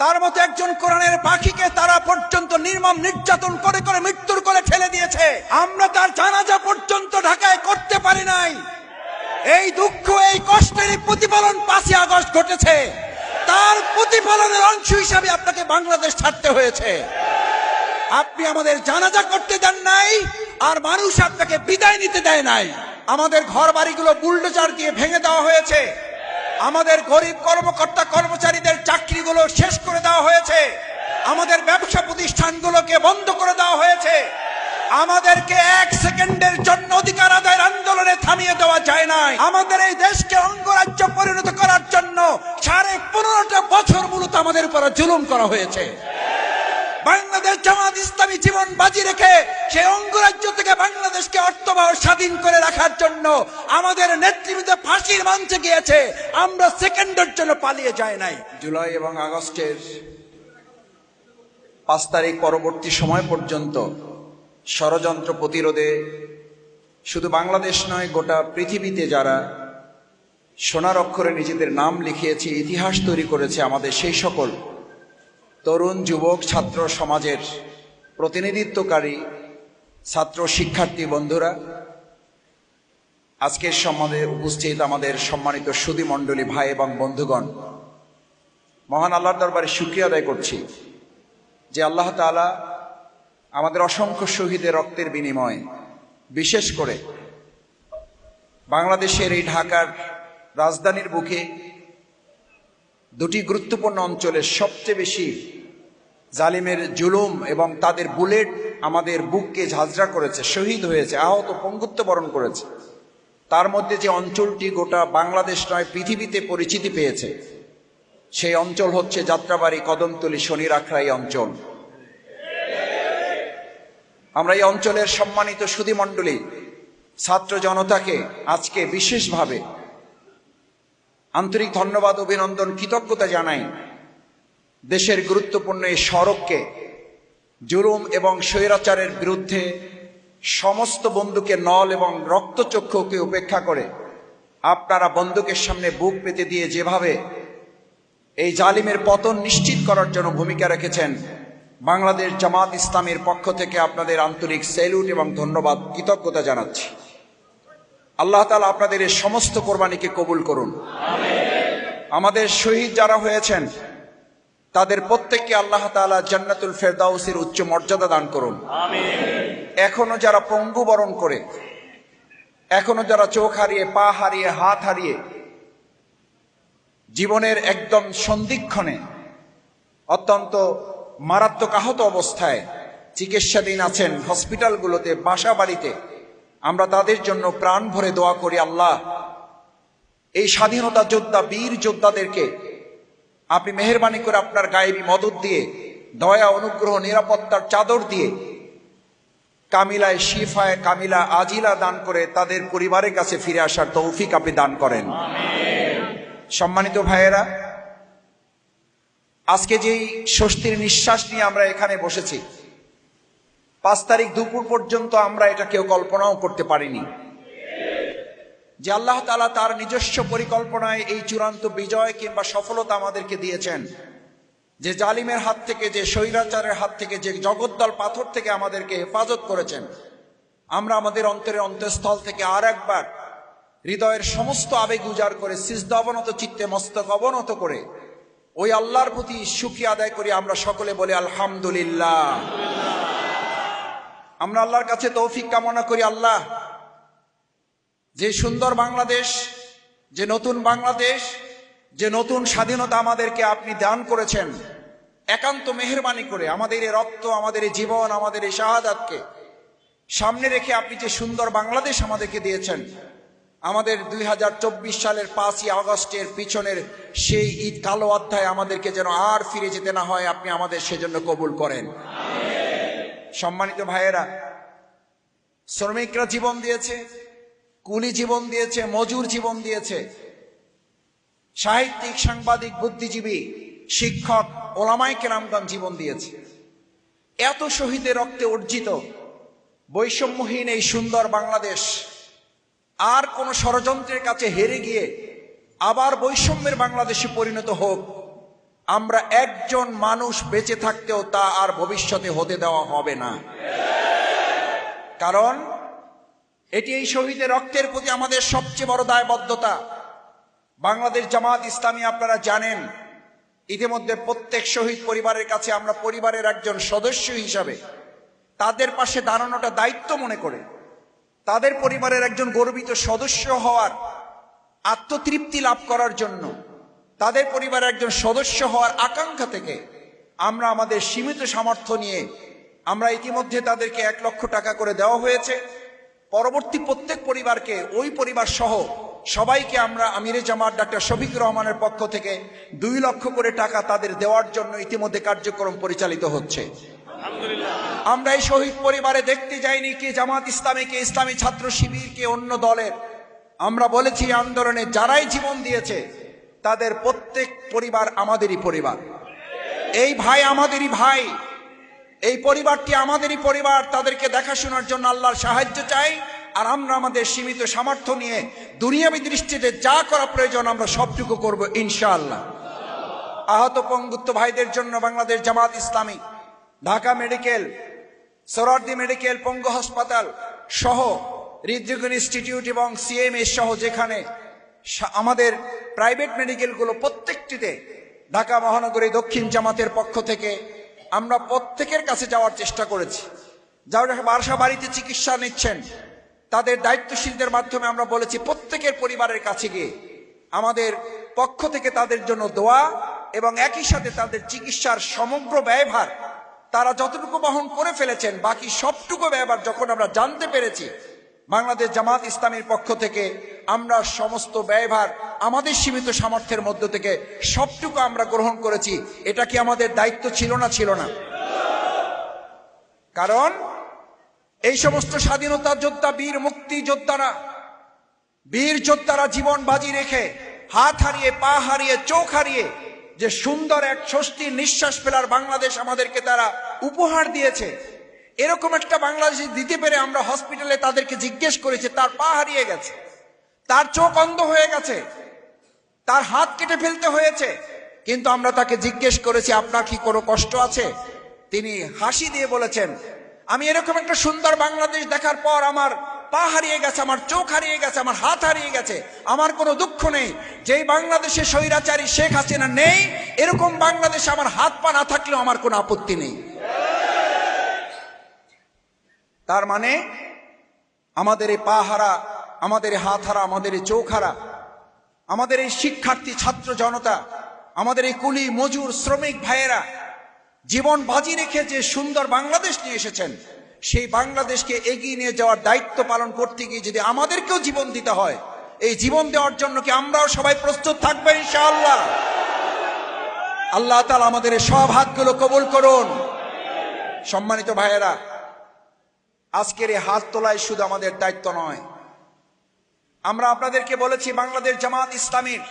তার মতো একজন কোরআনের পাখিকে তারা পর্যন্ত নির্মম নির্যাতন করে করে মৃত্যুর করে ফেলে দিয়েছে। আমরা তার জানাজা পর্যন্ত ঢাকায় করতে পারি নাই। এই দুঃখ, এই কষ্টের প্রতিফলন পাঁচই আগস্ট ঘটেছে। তার প্রতিফলনের অংশ হিসাবে আপনাকে বাংলাদেশ ছাড়তে হয়েছে। আপনি আমাদের জানাজা করতে দেন নাই, আর মানুষ আপনাকে বিদায় নিতে দেয় নাই। আমাদের ঘর বাড়িগুলো বুলডোজার দিয়ে ভেঙে দেওয়া হয়েছে। আমাদের গরিব কর্মকর্তা কর্মচারীদের চাকরিগুলো শেষ করে দেওয়া হয়েছে। আমাদের ব্যবসা প্রতিষ্ঠানগুলোকে বন্ধ করে দেওয়া হয়েছে। আমাদেরকে এক সেকেন্ডের জন্য অধিকার আদায়ের আন্দোলনে থামিয়ে দেওয়া যায় নাই। আমাদের এই দেশকে অঙ্গরাজ্য পরিণত করার জন্য সাড়ে পনেরোটা বছর মূলত আমাদের উপর জুলুম করা হয়েছে। বাংলাদেশ জামাত ইসলামী জীবন বাজি রেখে সেই অঙ্গরাজ্য থেকে বাংলাদেশকে অর্থবহ স্বাধীন করে রাখার জন্য আমাদের নেতৃবৃন্দ ফাঁসির মঞ্চে গিয়েছে। আমরা সেকেন্ডের জন্য পালিয়ে যায় নাই। জুলাই এবং আগস্টের পাঁচ তারিখ পরবর্তী সময় পর্যন্ত ষড়যন্ত্র প্রতিরোধে শুধু বাংলাদেশ নয়, গোটা পৃথিবীতে যারা সোনার অক্ষরে নিজেদের নাম লিখিয়েছে, ইতিহাস তৈরি করেছে, আমাদের সেই সকল তরুণ যুবক ছাত্র সমাজের প্রতিনিধিত্বকারী ছাত্র শিক্ষার্থী বন্ধুরা আজকের সম্মানে উপস্থিত আমাদের সম্মানিত সুদী মণ্ডলী ভাই এবং বন্ধুগণ। মহান আল্লাহর দরবারে শুক্রিয়া আদায় করছি যে আল্লাহ তাআলা আমাদের অসংখ্য শহীদের রক্তের বিনিময়ে বিশেষ করে বাংলাদেশের এই ঢাকার রাজধানীর বুকে দুটি গুরুত্বপূর্ণ অঞ্চলের সবচেয়ে বেশি জালিমের জুলুম এবং তাদের বুলেট আমাদের বুককে ঝাঁঝরা করেছে, শহীদ হয়েছে, আহত পঙ্গুত্ব বরণ করেছে। তার মধ্যে যে অঞ্চলটি গোটা বাংলাদেশ নয়, পৃথিবীতে পরিচিতি পেয়েছে, সেই অঞ্চল হচ্ছে যাত্রাবাড়ি কদমতলি শনি রাখরাই অঞ্চল। আমরা এই অঞ্চলের সম্মানিত সুধী মণ্ডলী ছাত্র জনতাকে আজকে বিশেষভাবে আন্তরিক ধন্যবাদ, অভিনন্দন, কৃতজ্ঞতা জানাই দেশের গুরুত্বপূর্ণ এই সড়ককে জুলুম এবং স্বৈরাচারের বিরুদ্ধে সমস্ত বন্দুকের নল এবং রক্তচক্ষুকে উপেক্ষা করে আপনারা বন্দুকের সামনে বুক পেতে দিয়ে যেভাবে এই জালিমের পতন নিশ্চিত করার জন্য ভূমিকা রেখেছেন, বাংলাদেশ জামাত ইসলামের পক্ষ থেকে আপনাদের আন্তরিক সেলুট এবং ধন্যবাদ, কৃতজ্ঞতা জানাচ্ছি। আল্লাহ তালা আপনাদের এই সমস্ত কোরবানিকে কবুল করুন। আমাদের শহীদ যারা হয়েছেন, তাদের প্রত্যেককে আল্লাহ তাআলা জান্নাতুল ফেরদাউসের উচ্চ মর্যাদা দান করুন। এখনও যারা পঙ্গু বরণ করে, এখনও যারা চোখ হারিয়ে, পা হারিয়ে, হাত হারিয়ে, জীবনের একদম সন্ধিক্ষণে অত্যন্ত মারাত্মক আহত অবস্থায় চিকিৎসাধীন আছেন হসপিটালগুলোতে, বাসা বাড়িতে আমরা তাদের জন্য প্রাণ ভরে দোয়া করি আল্লাহ। এই স্বাধীনতা যোদ্ধা, বীর যোদ্ধাদেরকে আপনি মেহরবানি করে আপনার গায়েবী মদত দিয়ে, দয়া, অনুগ্রহ, নিরাপত্তার চাদর দিয়ে কামিলায় শিফায় কামিলা আজিলা দান করে তাদের পরিবারের কাছে ফিরে আসার তৌফিক আপনি দান করেন। সম্মানিত ভাইয়েরা, আজকে যেই স্বস্তির নিঃশ্বাস নিয়ে আমরা এখানে বসেছি পাঁচ তারিখ দুপুর পর্যন্ত আমরা এটা কেউ কল্পনাও করতে পারিনি। যে আল্লাহ তালা তার নিজস্ব পরিকল্পনায় এই চূড়ান্ত বিজয় কিংবা সফলতা আমাদেরকে দিয়েছেন। যে জালিমের হাত থেকে, যে স্বৈরাচারের হাত থেকে, যে জগদ্দল পাথর থেকে আমাদেরকে হেফাজত করেছেন, আমরা আমাদের অন্তরের অন্তঃস্থল থেকে আর একবার হৃদয়ের সমস্ত আবেগ উজাড় করে, সিজদা অবনত চিত্তে, মস্তক অবনত করে, ওই আল্লাহর প্রতি সুখী আদায় করি, আমরা সকলে বলি আলহামদুলিল্লাহ। আমরা আল্লাহর কাছে তৌফিক কামনা করি আল্লাহ। যে সুন্দর বাংলাদেশ, যে নতুন বাংলাদেশ, যে নতুন স্বাধীনতা আমাদেরকে আপনি দান করেছেন, একান্ত মেহরবানি করে আমাদের এই রক্ত, আমাদের এই জীবন, আমাদের এই শাহাদাতকে সামনে রেখে আপনি যে সুন্দর বাংলাদেশ আমাদেরকে দিয়েছেন, আমাদের দুই হাজার চব্বিশ সালের পাঁচই আগস্টের পিছনের সেই ঈদ কালো অধ্যায় আমাদেরকে যেন আর ফিরে যেতে না হয়, আপনি আমাদের সেজন্য কবুল করেন। সম্মানিত ভাইয়েরা, শ্রমিকরা জীবন দিয়েছে, কুলি জীবন দিয়েছে, মজুর জীবন দিয়েছে। সাহিত্যিক, সাংবাদিক, বুদ্ধিজীবী, শিক্ষক ওলামাই কেরামগঞ্জ জীবন দিয়েছে। এত শহীদের রক্তে অর্জিত, বৈষম্যহীন এই সুন্দর বাংলাদেশ, আর কোন ষড়যন্ত্রের কাছে হেরে গিয়ে আবার বৈষম্যের বাংলাদেশে পরিণত হোক আমরা একজন মানুষ বেঁচে থাকতেও তা আর ভবিষ্যতে হতে দেওয়া হবে না। কারণ, এটি এই শহীদের রক্তের প্রতি আমাদের সবচেয়ে বড় দায়বদ্ধতা। বাংলাদেশ জামাত ইসলামী আপনারা জানেন, ইতিমধ্যে প্রত্যেক শহীদ পরিবারের কাছে আমরা পরিবারের একজন সদস্য হিসাবে তাদের পাশে দাঁড়ানোটা দায়িত্ব মনে করে। তাদের পরিবারের একজন গর্বিত সদস্য হওয়ার আত্মতৃপ্তি লাভ করার জন্য তাদের পরিবারের একজন সদস্য হওয়ার আকাঙ্ক্ষা থেকে আমরা আমাদের সীমিত সামর্থ্য নিয়ে আমরা ইতিমধ্যে তাদেরকে এক লক্ষ টাকা করে দেওয়া হয়েছে। পরবর্তী প্রত্যেক পরিবারকে, ওই পরিবার সহ সবাইকে আমরা আমিরে জামাত ডাক্তার শফিক রহমানের পক্ষ থেকে দুই লক্ষ করে টাকা তাদের দেওয়ার জন্য ইতিমধ্যে কার্যক্রম পরিচালিত হচ্ছে। আমরা এই শহীদ পরিবারে দেখতে যাইনি কে জামাত ইসলামী, কে ইসলামী ছাত্র শিবির, কে অন্য দলের। আমরা বলেছি আন্দোলনে যারাই জীবন দিয়েছে তাদের প্রত্যেক পরিবার আমাদেরই পরিবার। এই ভাই আমাদেরই ভাই। এই পরিবারটি আমাদেরই পরিবার। তাদেরকে দেখাশোনার জন্য আল্লাহর সাহায্য চাই। আর আমরা আমাদের সীমিত সামর্থ্য নিয়ে দুনিয়াবী দৃষ্টিতে যা করা প্রয়োজন আমরা সবটুকু করব ইনশাআল্লাহ। আহত পঙ্গুত্ব ভাইদের জন্য বাংলাদেশ জামাত ইসলামী, ঢাকা মেডিকেল সরার্দি মেডিকেল, পঙ্গু হাসপাতাল সহ হৃদরোগ ইনস্টিটিউট এবং সিএমএস সহ যেখানে আমাদের প্রাইভেট মেডিকেলগুলো প্রত্যেকটিতে ঢাকা মহানগরী দক্ষিণ জামাতের পক্ষ থেকে আমরা প্রত্যেকের কাছে যাওয়ার চেষ্টা করেছি। যারা বাসা বাড়িতে চিকিৎসা নিচ্ছেন, তাদের দায়িত্বশীলদের মাধ্যমে আমরা বলেছি, প্রত্যেকের পরিবারের কাছে গিয়ে আমাদের পক্ষ থেকে তাদের জন্য দোয়া এবং একই সাথে তাদের চিকিৎসার সমগ্র ব্যয়ভার তারা যতটুকু বহন করে ফেলেছেন, বাকি সবটুকু ব্যয়ভার যখন আমরা জানতে পেরেছি বাংলাদেশ জামাত ইসলামের পক্ষ থেকে আমরা সমস্ত ব্যয়ভার আমাদের সীমিত সামর্থ্যের মধ্য থেকে সবটুকু আমরা গ্রহণ করেছি। এটা কি আমাদের দায়িত্ব ছিল না ছিল না? কারণ এই সমস্ত স্বাধীনতা যোদ্ধা, বীর, মুক্তি যোদ্ধারা, বীর যোদ্ধারা জীবন বাজি রেখে, হাত হারিয়ে, পা হারিয়ে, চোখ হারিয়ে যে সুন্দর এক স্বস্তির নিঃশ্বাস ফেলার বাংলাদেশ আমাদেরকে তারা উপহার দিয়েছে এরকম একটা বাংলাদেশ দিতে পেরে আমরা হসপিটালে তাদেরকে জিজ্ঞেস করেছি, তার পা হারিয়ে গেছে, তার চোখ অন্ধ হয়ে গেছে, তার হাত কেটে ফেলতে হয়েছে। কিন্তু আমরা তাকে জিজ্ঞেস করেছি, আপনার কি কোনো কষ্ট আছে? তিনি হাসি দিয়ে বলেছেন, আমি এরকম একটা সুন্দর বাংলাদেশ দেখার পর আমার পা হারিয়ে গেছে, আমার চোখ হারিয়ে গেছে, আমার হাত হারিয়ে গেছে, আমার কোনো দুঃখ নেই, যেই বাংলাদেশে স্বৈরাচারী শেখ হাসিনা নেই, এরকম বাংলাদেশে আমার হাত পা না থাকলেও আমার কোনো আপত্তি নেই। তার মানে আমাদের এই পা হারা, আমাদের হাত হারা, আমাদের এই চোখ হারা, আমাদের এই শিক্ষার্থী, ছাত্র জনতা, আমাদের এই কুলি, মজুর, শ্রমিক ভাইয়েরা, জীবন বাজি রেখে যে সুন্দর বাংলাদেশ নিয়ে এসেছেন, সেই বাংলাদেশকে এগিয়ে নিয়ে যাওয়ার দায়িত্ব পালন করতে গিয়ে যদি আমাদেরকেও জীবন দিতে হয়, এই জীবন দেওয়ার জন্য কি আমরাও সবাই প্রস্তুত থাকব ইনশাআল্লাহ? আল্লাহ তালা আমাদের সব হাতগুলো কবুল করুন। সম্মানিত ভাইয়েরা আজকের এই হাত তোলায় শুধু আমাদের দায়িত্ব নয়। আমরা আপনাদেরকে বলেছি, বাংলাদেশ জামাত ইসলামীর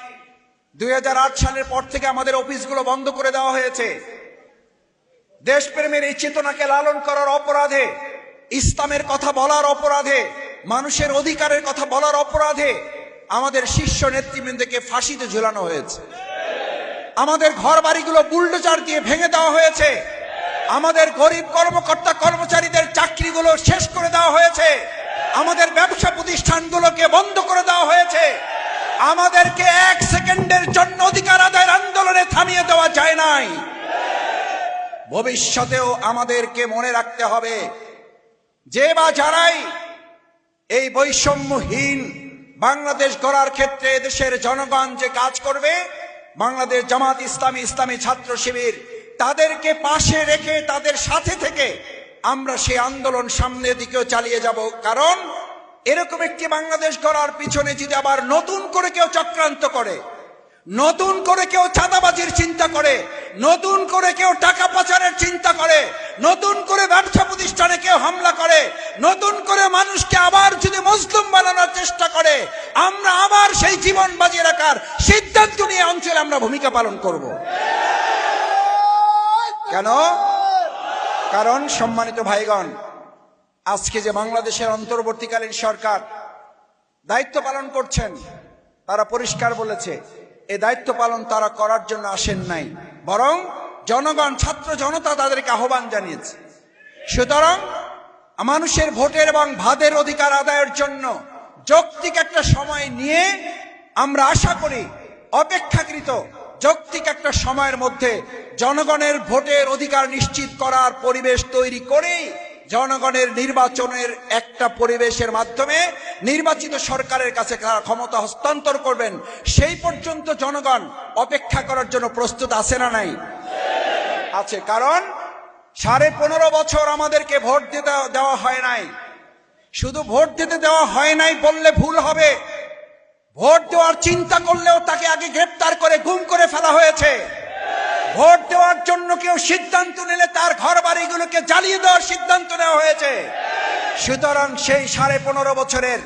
দুই হাজার আট সালের পর থেকে আমাদের অফিসগুলো বন্ধ করে দেওয়া হয়েছে। দেশপ্রেমের এই চেতনাকে লালন করার অপরাধে, ইসলামের কথা বলার অপরাধে, মানুষের অধিকারের কথা বলার অপরাধে আমাদের শীর্ষ নেতৃবৃন্দকে ফাঁসিতে ঝুলানো হয়েছে। আমাদের ঘর বাড়িগুলো বুলডোজার দিয়ে ভেঙে দেওয়া হয়েছে। আমাদের গরিব কর্মকর্তা কর্মচারীদের চাকরিগুলো শেষ করে দেওয়া হয়েছে। আমাদের ব্যবসা প্রতিষ্ঠানগুলোকে বন্ধ করে দেওয়া হয়েছে। আমাদেরকে এক সেকেন্ডের জন্য অধিকার আদায়ের আন্দোলনে থামিয়ে দেওয়া যায় নাই। ভবিষ্যতেও আমাদেরকে মনে রাখতে হবে, যে বা যারাই এই বৈষম্যহীন বাংলাদেশ গড়ার ক্ষেত্রে দেশের জনগণ যে কাজ করবে, বাংলাদেশ জামাত ইসলামী ইসলামী ছাত্র শিবির তাদেরকে পাশে রেখে তাদের সাথে থেকে আমরা সেই আন্দোলন সামনের দিকেও চালিয়ে যাব। কারণ এরকম একটি বাংলাদেশ গড়ার পিছনে যদি আবার নতুন করে কেউ চক্রান্ত করে, নতুন করে কেউ চাঁদাবাজির চিন্তা করে, নতুন করে কেউ টাকা পাচারের চিন্তা করে, নতুন করে ব্যবসা প্রতিষ্ঠানে কেউ হামলা করে, নতুন করে মানুষকে আবার যদি মজলুম বানানোর চেষ্টা করে, আমরা আবার সেই জীবন বাজিয়ে রাখার সিদ্ধান্ত নিয়ে অঞ্চলে আমরা ভূমিকা পালন করব। কেন? কারণ সম্মানিত ভাইগণ, আজকে যে বাংলাদেশের অন্তর্বর্তীকালীন সরকার দায়িত্ব পালন করছেন, তারা পরিষ্কার বলেছে, এ দায়িত্ব পালন তারা করার জন্য আসেন নাই। বরং জনগণ, ছাত্র জনতা তাদেরকে আহ্বান জানিয়েছে। সুতরাং মানুষের ভোটের এবং ভাদের অধিকার আদায়ের জন্য যৌক্তিক একটা সময় নিয়ে আমরা আশা করি, অপেক্ষাকৃত যৌক্তিক একটা সময়ের মধ্যে জনগণের ভোটের অধিকার নিশ্চিত করার পরিবেশ তৈরি করেই জনগণের নির্বাচনের একটা পরিবেশের মাধ্যমে নির্বাচিত সরকারের কাছে ক্ষমতা হস্তান্তর করবেন। সেই পর্যন্ত জনগণ অপেক্ষা করার জন্য প্রস্তুত আছে না নাই? আছে, কারণ সাড়ে পনেরো বছর আমাদেরকে ভোট দিতে দেওয়া হয় নাই। শুধু ভোট দিতে দেওয়া হয় নাই বললে ভুল হবে। ভোট দেওয়ার চিন্তা করলেও তাকে আগে গ্রেপ্তার করে, গুম করে ফেলা হয়েছে। ভোট দেওয়ার জন্য কেউ সিদ্ধান্ত নিলে তার ঘর বাড়িগুলোকে জ্বালিয়ে দেওয়ার সিদ্ধান্ত নেওয়া হয়েছে। সুতরাং সেই সাড়ে পনেরো বছরের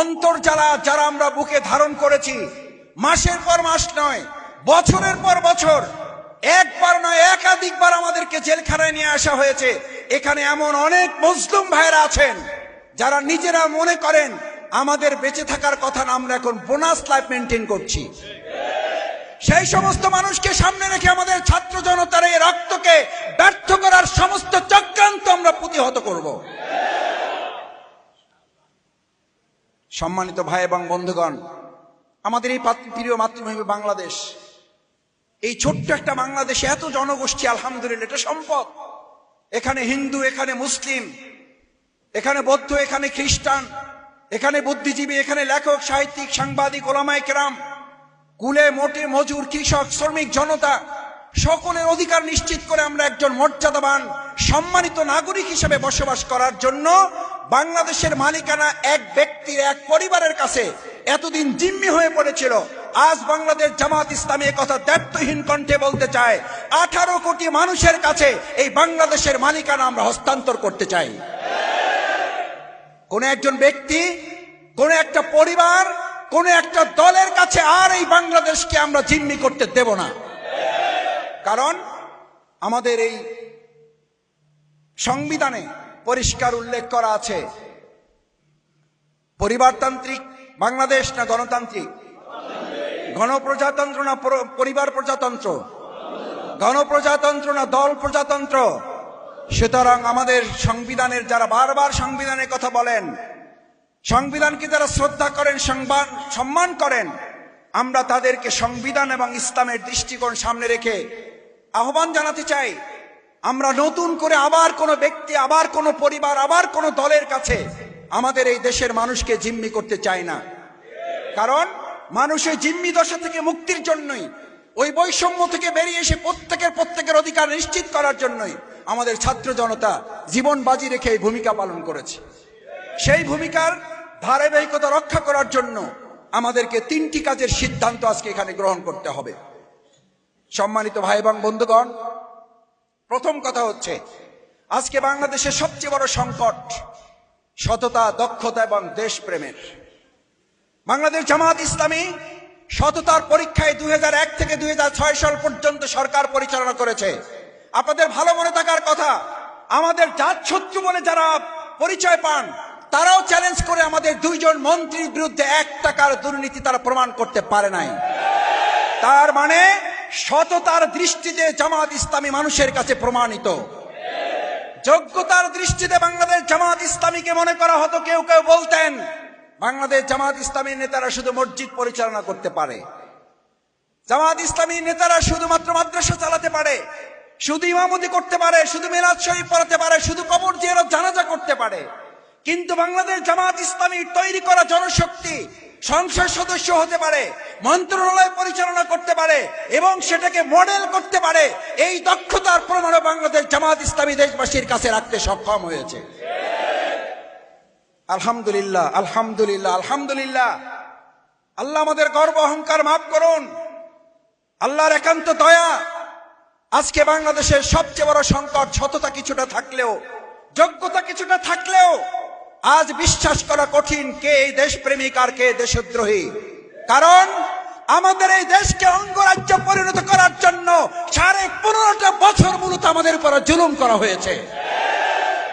অন্তর্জালা যারা আমরা বুকে ধারণ করেছি, মাসের পর মাস নয়, বছরের পর বছর, একবার নয়, একাধিকবার আমাদেরকে জেলখানায় নিয়ে আসা হয়েছে। এখানে এমন অনেক মুসলিম ভাইরা আছেন, যারা নিজেরা মনে করেন, আমাদের বেঁচে থাকার কথা আমরা এখন বোনাস লাইফ মেনটেন করছি। সেই সমস্ত মানুষকে সামনে রেখে আমাদের ছাত্র জনতার এই রক্তকে ব্যর্থ করার সমস্ত চক্রান্ত আমরা প্রতিহত করব। সম্মানিত ভাই এবং বন্ধুগণ, আমাদের এই প্রিয় মাতৃভূমি বাংলাদেশ, এই ছোট্ট একটা বাংলাদেশে এত জনগোষ্ঠী, আলহামদুলিল্লাহ, এটা সম্পদ। এখানে হিন্দু, এখানে মুসলিম, এখানে বৌদ্ধ, এখানে খ্রিস্টান, এখানে বুদ্ধিজীবী, এখানে লেখক, সাহিত্যিক, সাংবাদিক, ওলামায় কেরাম কুলে মোটে মজুর কৃষক, শ্রমিক, জনতা, সকলের অধিকার নিশ্চিত করে আমরা একজন মর্যাদাবান, সম্মানিত নাগরিক হিসেবে বসবাস করার জন্য বাংলাদেশের মালিকানা এক ব্যক্তির, এক পরিবারের কাছে এতদিন জিম্মি হয়ে পড়েছিল। আজ বাংলাদেশ জামাত ইসলামী কথা দায়িত্বহীন কণ্ঠে বলতে চায়, আঠারো কোটি মানুষের কাছে এই বাংলাদেশের মালিকানা আমরা হস্তান্তর করতে চাই। কোন একজন ব্যক্তি, কোন একটা পরিবার কোন একটা দলের কাছে আর এই বাংলাদেশকে আমরা জিম্মি করতে দেব না। কারণ আমাদের এই সংবিধানে পরিষ্কার উল্লেখ করা আছে, পরিবারতান্ত্রিক বাংলাদেশ না গণতান্ত্রিক? গণপ্রজাতন্ত্র না পরিবার প্রজাতন্ত্র? গণপ্রজাতন্ত্র না দল প্রজাতন্ত্র? সুতরাং আমাদের সংবিধানের যারা বারবার সংবিধানের কথা বলেন সংবিধানকে যারা শ্রদ্ধা করেন, সংবাদ, সম্মান করেন, আমরা তাদেরকে সংবিধান এবং ইসলামের দৃষ্টিকোণ সামনে রেখে আহ্বান জানাতে চাই। আমরা নতুন করে আবার কোনো ব্যক্তি, আবার কোনো পরিবার, আবার কোনো দলের কাছে আমাদের এই দেশের মানুষকে জিম্মি করতে চাই না। কারণ মানুষের জিম্মি দশা থেকে মুক্তির জন্যই, ওই বৈষম্য থেকে বেরিয়ে এসে প্রত্যেকের প্রত্যেকের অধিকার নিশ্চিত করার জন্যই আমাদের ছাত্র জনতা জীবন বাজি রেখে এই ভূমিকা পালন করেছে। সেই ভূমিকার ধারাবাহিকতা রক্ষা করার জন্য আমাদেরকে তিনটি কাজের সিদ্ধান্ত আজকে এখানে গ্রহণ করতে হবে। সম্মানিত ভাই এবং বন্ধুগণ, প্রথম কথা হচ্ছে, আজকে বাংলাদেশের সবচেয়ে বড় সংকট সততা, দক্ষতা এবং দেশপ্রেমের। বাংলাদেশ জামাত ইসলামী সততার পরীক্ষায় দুই হাজার এক থেকে দুই হাজার ছয় সাল পর্যন্ত সরকার পরিচালনা করেছে। আপনাদের ভালো মনে থাকার কথা, আমাদের জাত শত্রু বলে যারা পরিচয় পান তারাও চ্যালেঞ্জ করে আমাদের দুইজন মন্ত্রীর বিরুদ্ধে এক টাকার দুর্নীতি তারা প্রমাণ করতে পারে নাই। তার মানে সততার দৃষ্টিতে জামাত ইসলামী মানুষের কাছে প্রমাণিত। যোগ্যতার দৃষ্টিতে বাংলাদেশ জামাত ইসলামীকে মনে করা হতো কেউ কেউ বলতেন, বাংলাদেশ জামাত ইসলামীর নেতারা শুধু মসজিদ পরিচালনা করতে পারে। জামাত ইসলামীর নেতারা শুধুমাত্র মাদ্রাসা চালাতে পারে, শুধু ইমামতি করতে পারে, শুধু মেরাজ শরীফ পড়াতে পারে, শুধু কবর জিয়ারত জানাজা করতে পারে। কিন্তু বাংলাদেশ জামাত ইসলামী তৈরি করা জনশক্তি সংসদ সদস্য হতে পারে, মন্ত্রণালয় পরিচালনা করতে পারে এবং সেটাকে মডেল করতে পারে, এই দক্ষতার প্রমাণও বাংলাদেশ জামাত ইসলামী দেশবাসীর কাছে রাখতে সক্ষম হয়েছে। আলহামদুলিল্লাহ আলহামদুলিল্লাহ আলহামদুলিল্লাহ। আল্লাহ আমাদের গর্ব অহংকার মাফ করুন। আল্লাহর একান্ত দয়া। আজকে বাংলাদেশের সবচেয়ে বড় সংকট সততা কিছুটা থাকলেও, যোগ্যতা কিছুটা থাকলেও আজ বিশ্বাস করা কঠিন কে এই দেশপ্রেমিক আর কে দেশদ্রোহী। কারণ আমাদের এই দেশকে অঙ্গরাজ্য পরিণত করার জন্য সাড়ে পনেরোটা বছর মূলত আমাদের উপর জুলুম করা হয়েছে।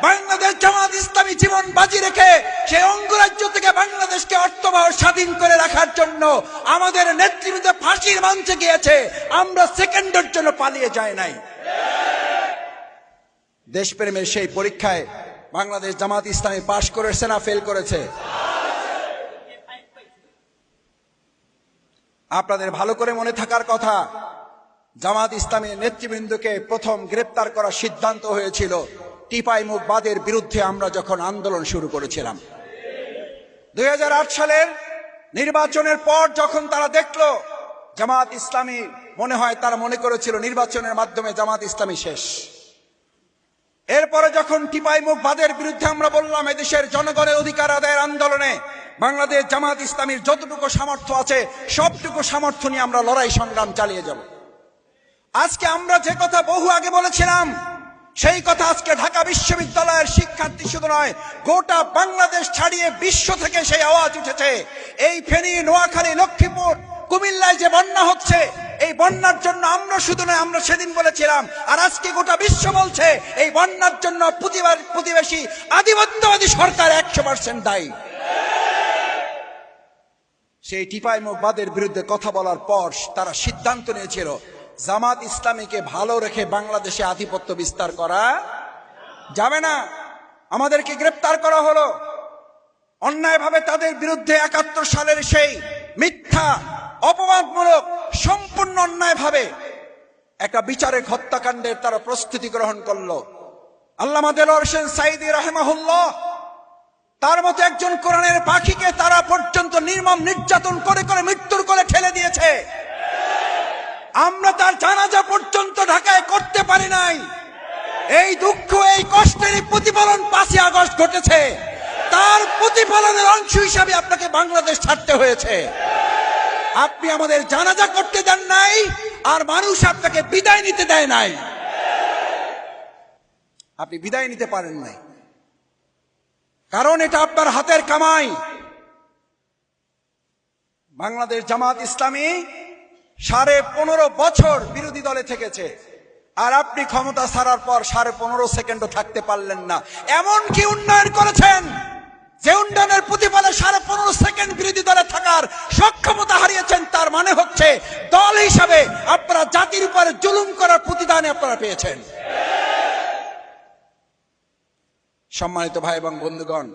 বাংলাদেশ জামাত ইসলামী জীবন বাজি রেখে সেই অঙ্গরাজ্য থেকে বাংলাদেশকে অর্থবহ স্বাধীন করে রাখার জন্য আমাদের নেতৃবৃন্দ ফাঁসির মঞ্চে গিয়েছে। আমরা সেকেন্ডের জন্য পালিয়ে যাই নাই। দেশপ্রেমের সেই পরীক্ষায় বাংলাদেশ জামাত ইসলামী পাশ করেছে না ফেল করেছে। আপনাদের ভালো করে মনে থাকার কথা, জামাত ইসলামের নেতৃবৃন্দকে প্রথম গ্রেপ্তার করার সিদ্ধান্ত হয়েছিল। টিপাই মুখবাদের বিরুদ্ধে আমরা যখন আন্দোলন শুরু করেছিলাম। দুই হাজার আট সালের নির্বাচনের পর যখন তারা দেখল, জামাত ইসলামী মনে হয় তারা মনে করেছিল নির্বাচনের মাধ্যমে জামাত ইসলামী শেষ। এরপরে যখন টিপাই মুখবাদের বিরুদ্ধে আমরা বললাম, এদেশের জনগণের অধিকার আদায়ের আন্দোলনে বাংলাদেশ জামাত ইসলামীর যতটুকু সামর্থ্য আছে, সবটুকু সামর্থ্য নিয়ে আমরা লড়াই সংগ্রাম চালিয়ে যাব। আজকে আমরা যে কথা বহু আগে বলেছিলাম, সেই কথা আজকে ঢাকা বিশ্ববিদ্যালয়ের শিক্ষার্থী শুধু নয়, গোটা বাংলাদেশ ছাড়িয়ে বিশ্ব থেকে সেই আওয়াজ উঠেছে। এই ফেনী, নোয়াখালী, লক্ষ্মীপুর, কুমিল্লায় যে বন্যা হচ্ছে এই বন্যার জন্য আমরা শুধু নয়, আমরা সেদিন বলেছিলাম, আর আজকে গোটা বিশ্ব বলছে, এই বন্যার জন্য প্রতিবেশী, আধিপত্যবাদী সরকার একশো পার্সেন্ট দায়ী। সেই টিপাই মুখবাদের বিরুদ্ধে কথা বলার পর তারা সিদ্ধান্ত নিয়েছিল, জামাত ইসলামীকে ভালো রেখে বাংলাদেশে আধিপত্য বিস্তার করা যাবে না। আমাদেরকে গ্রেপ্তার করা হলো। অন্যায়ভাবে তাদের বিরুদ্ধে একাত্তর সালের সেই মিথ্যা অপবাদমূলক, সম্পূর্ণ অন্যায়ভাবে একটা বিচারের হত্যাকাণ্ডের তারা প্রস্তুতি গ্রহণ করল। আল্লামা দেলোয়ার হোসেন সাইদি রাহেমাহুল্লাহ তার মতো একজন কোরআনের পাখিকে তারা পর্যন্ত নির্মম নির্যাতন করে করে মৃত্যুর কোলে ঠেলে দিয়েছে। আমরা তার জানাজা পর্যন্ত ঢাকায় করতে পারি নাই। এই দুঃখ, এই কষ্টের প্রতিফলন পাঁচই আগস্ট ঘটেছে। তার প্রতিফলনের অংশ হিসাবে আপনাকে বাংলাদেশ ছাড়তে হয়েছে। আপনি আমাদের জানাজা করতে দেন নাই, আর মানুষ আপনাকে বিদায় নিতে দেয় নাই। আপনি বিদায় নিতে পারেন নাই। কারণ এটা আপনার হাতের কামাই। বাংলাদেশ জামাত ইসলামী সাড়ে পনেরো বছর বিরোধী দলে থেকেছে। আর আপনি ক্ষমতা ছাড়ার পর সাড়ে পনেরো সেকেন্ডও থাকতে পারলেন না। এমন কি উন্নয়ন করেছেন। যে উন্নয়নের প্রতিফলে সাড়ে পনেরো সেকেন্ড বিরোধী দলে থাকার সক্ষমতা হারিয়েছেন, তার মানে হচ্ছে দল হিসাবে আপনারা জাতির উপরে জুলুম করার প্রতিদানে আপনারা পেয়েছেন। সম্মানিত ভাই এবং বন্ধুগণ,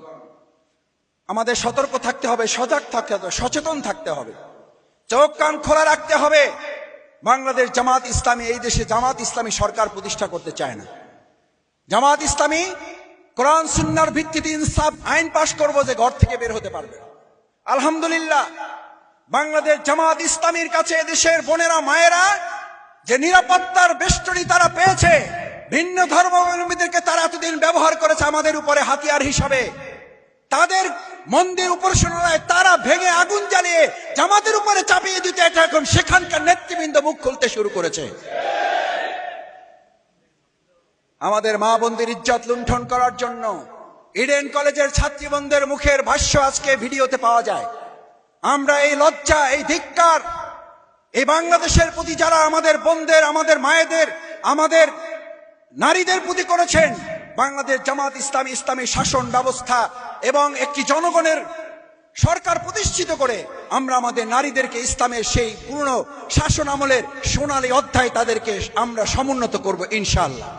আমাদের সতর্ক থাকতে হবে, সজাগ থাকতে হবে, সচেতন থাকতে হবে। চোখ কান খোলা রাখতে হবে। বাংলাদেশ জামাত ইসলামী এই দেশে জামাত ইসলামী সরকার প্রতিষ্ঠা করতে চায় না। জামাত ইসলামী কোরআন সুন্নার ভিত্তিতে ইনসাফ আইন পাশ করব যে ঘর থেকে বের হতে পারবে। আলহামদুলিল্লাহ, বাংলাদেশ জামাত ইসলামীর কাছে দেশের বোনেরা, মায়েরা, যে নিরাপত্তার বেষ্টনী তারা পেয়েছে, ভিন্ন ধর্মাবলম্বীদেরকে তারা এতদিন ব্যবহার করেছে আমাদের উপরে হাতিয়ার হিসাবে। তাদের মন্দির উপাসনায় তারা ভেঙে আগুন জ্বালিয়ে জামাতের উপরে চাপিয়ে দিতে এটা এখন সেখানকার নেতৃবৃন্দ মুখ খুলতে শুরু করেছে। আমাদের মা বোনদের ইজ্জত লুণ্ঠন করার জন্য ইডেন কলেজের ছাত্রীবন্ধের মুখের ভাষ্য আজকে ভিডিওতে পাওয়া যায়। আমরা এই লজ্জা, এই ধিক্কার, এই বাংলাদেশের প্রতি যারা আমাদের বোনদের, আমাদের মায়েদের, আমাদের নারীদের প্রতি করেছেন, বাংলাদেশ জামাত ইসলাম ইসলামী শাসন ব্যবস্থা এবং একটি জনগণের সরকার প্রতিষ্ঠিত করে আমরা আমাদের নারীদেরকে ইসলামের সেই পুরনো শাসন আমলের সোনালী অধ্যায় তাদেরকে আমরা সমুন্নত করব ইনশাল্লাহ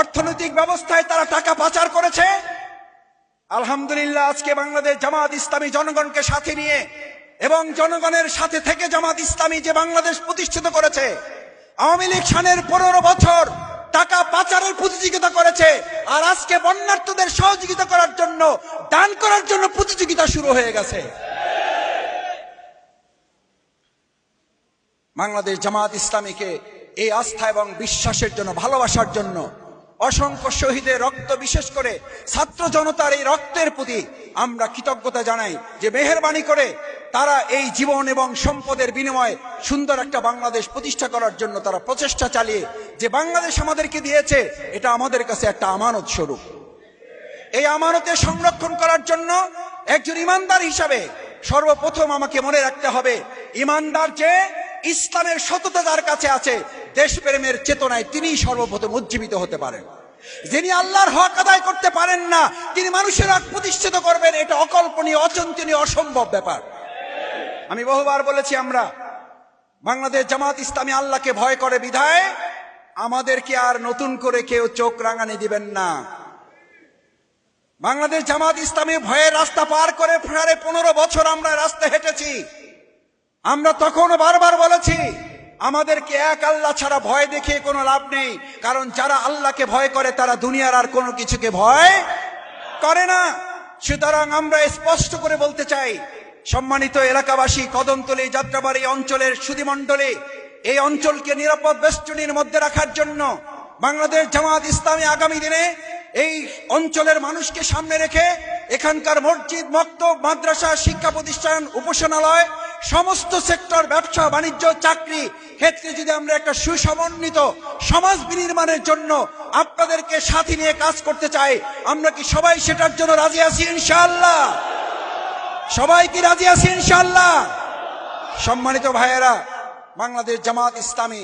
অর্থনৈতিক ব্যবস্থায় তারা টাকা পাচার করেছে। আলহামদুলিল্লাহ, আজকে বাংলাদেশ জামাত ইসলামী জনগণকে সাথে নিয়ে এবং জনগণের সাথে থেকে জামাত ইসলামী যে বাংলাদেশ প্রতিষ্ঠিত করেছে, আওয়ামী লীগ সানের পনেরো বছর টাকা পাচারের প্রতিযোগিতা করেছে আর আজকে বন্যার্থদের সহযোগিতা করার জন্য, দান করার জন্য প্রতিযোগিতা শুরু হয়ে গেছে। বাংলাদেশ জামাত ইসলামীকে এই আস্থা এবং বিশ্বাসের জন্য, ভালোবাসার জন্য অসংখ্য শহীদের রক্ত, বিশেষ করে ছাত্র জনতার এই রক্তের প্রতি আমরা কৃতজ্ঞতা জানাই যে মেহরবানি করে তারা এই জীবন এবং সম্পদের বিনিময়ে সুন্দর একটা বাংলাদেশ প্রতিষ্ঠা করার জন্য তারা প্রচেষ্টা চালিয়ে যে বাংলাদেশ আমাদেরকে দিয়েছে, এটা আমাদের কাছে একটা আমানত স্বরূপ। এই আমানতে সংরক্ষণ করার জন্য একজন ইমানদার হিসাবে সর্বপ্রথম আমাকে মনে রাখতে হবে, ইমানদার যে ইসলামের সততা যার কাছে আছে, দেশপ্রেমের চেতনায় তিনিই সর্বপ্রথম উজ্জীবিত হতে পারেন। যিনি আল্লাহর হক আদায় করতে পারেন না, তিনি মানুষের হক প্রতিষ্ঠিত করবেন, এটা অকল্পনীয়, অচিন্তনীয়, অসম্ভব ব্যাপার। আমি বহুবার বলেছি আমরা, বাংলাদেশ জামাত ইসলামী আল্লাহকে ভয় করে বিধায়, আমাদেরকে আর নতুন করে কেউ চোখ রাঙানি দিবেন না। বাংলাদেশ জামাত ইসলামী ভয়ের রাস্তা পার করে সাড়ে পনেরো বছর আমরা রাস্তা হেঁটেছি। আমরা তখনও বারবার বলেছি, আমাদেরকে এক আল্লাহ ছাড়া ভয় দেখিয়ে কোনো লাভ নেই, কারণ যারা আল্লাহকে ভয় করে, তারা দুনিয়ার আর কোনো কিছুকে ভয় করে না। সুতরাং আমরা স্পষ্ট করে বলতে চাই, সম্মানিত এলাকাবাসী, কদমতলী, যাত্রাবাড়ি অঞ্চলের সুধিমণ্ডলে এই অঞ্চলকে নিরাপদ বেষ্টনীর মধ্যে রাখার জন্য বাংলাদেশ জামাত ইসলামী আগামী দিনে এই অঞ্চলের মানুষকে সামনে রেখে এখানকার মসজিদ, মক্তব, মাদ্রাসা, শিক্ষা প্রতিষ্ঠান, উপাসনালয় সমস্ত সেক্টর ব্যবসা, বাণিজ্য, চাকরি ক্ষেত্রে যদি আমরা একটা সুসমন্বিত সমাজ বিনির্মাণের জন্য আপনাদেরকে সাথী নিয়ে কাজ করতে চাই, আমরা কি সবাই সেটার জন্য রাজি আছি ইনশাআল্লাহ? সবাই কি রাজি আছি ইনশাআল্লাহ? সম্মানিত ভাইয়েরা, বাংলাদেশ জামাত ইসলামী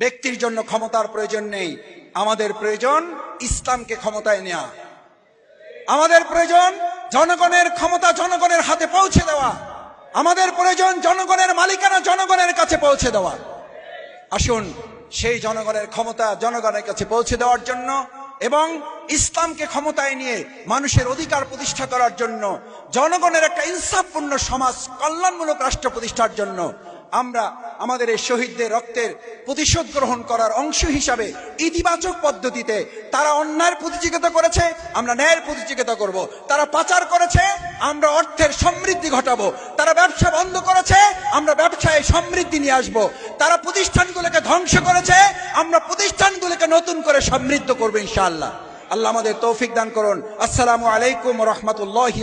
ব্যক্তির জন্য ক্ষমতার প্রয়োজন নেই। আমাদের প্রয়োজন ইসলামকে ক্ষমতায় নেওয়া আমাদের প্রয়োজন জনগণের ক্ষমতা জনগণের হাতে পৌঁছে দেওয়া। আমাদের প্রয়োজন জনগণের মালিকানা জনগণের কাছে পৌঁছে দেওয়া। আসুন, সেই জনগণের ক্ষমতা জনগণের কাছে পৌঁছে দেওয়ার জন্য এবং ইসলামকে ক্ষমতায় নিয়ে মানুষের অধিকার প্রতিষ্ঠা করার জন্য, জনগণের একটা ইনসাফপূর্ণ সমাজ, কল্যাণমূলক রাষ্ট্র প্রতিষ্ঠার জন্য আমরা আমাদের এই শহীদদের রক্তের প্রতিশোধ গ্রহণ করার অংশ হিসাবে ইতিবাচক পদ্ধতিতে তারা অন্যায়ের প্রতিযোগিতা করেছে, আমরা ন্যায়ের প্রতিযোগিতা করব। তারা পাচার করেছে, আমরা অর্থের সমৃদ্ধি ঘটাবো। তারা ব্যবসা বন্ধ করেছে, আমরা ব্যবসায় সমৃদ্ধি নিয়ে আসব। তারা প্রতিষ্ঠানগুলোকে ধ্বংস করেছে, আমরা প্রতিষ্ঠানগুলোকে নতুন করে সমৃদ্ধ করব ইনশাআল্লাহ। আল্লাহ আমাদের তৌফিক দান করুন। আসসালামু আলাইকুম রহমতুল্লাহি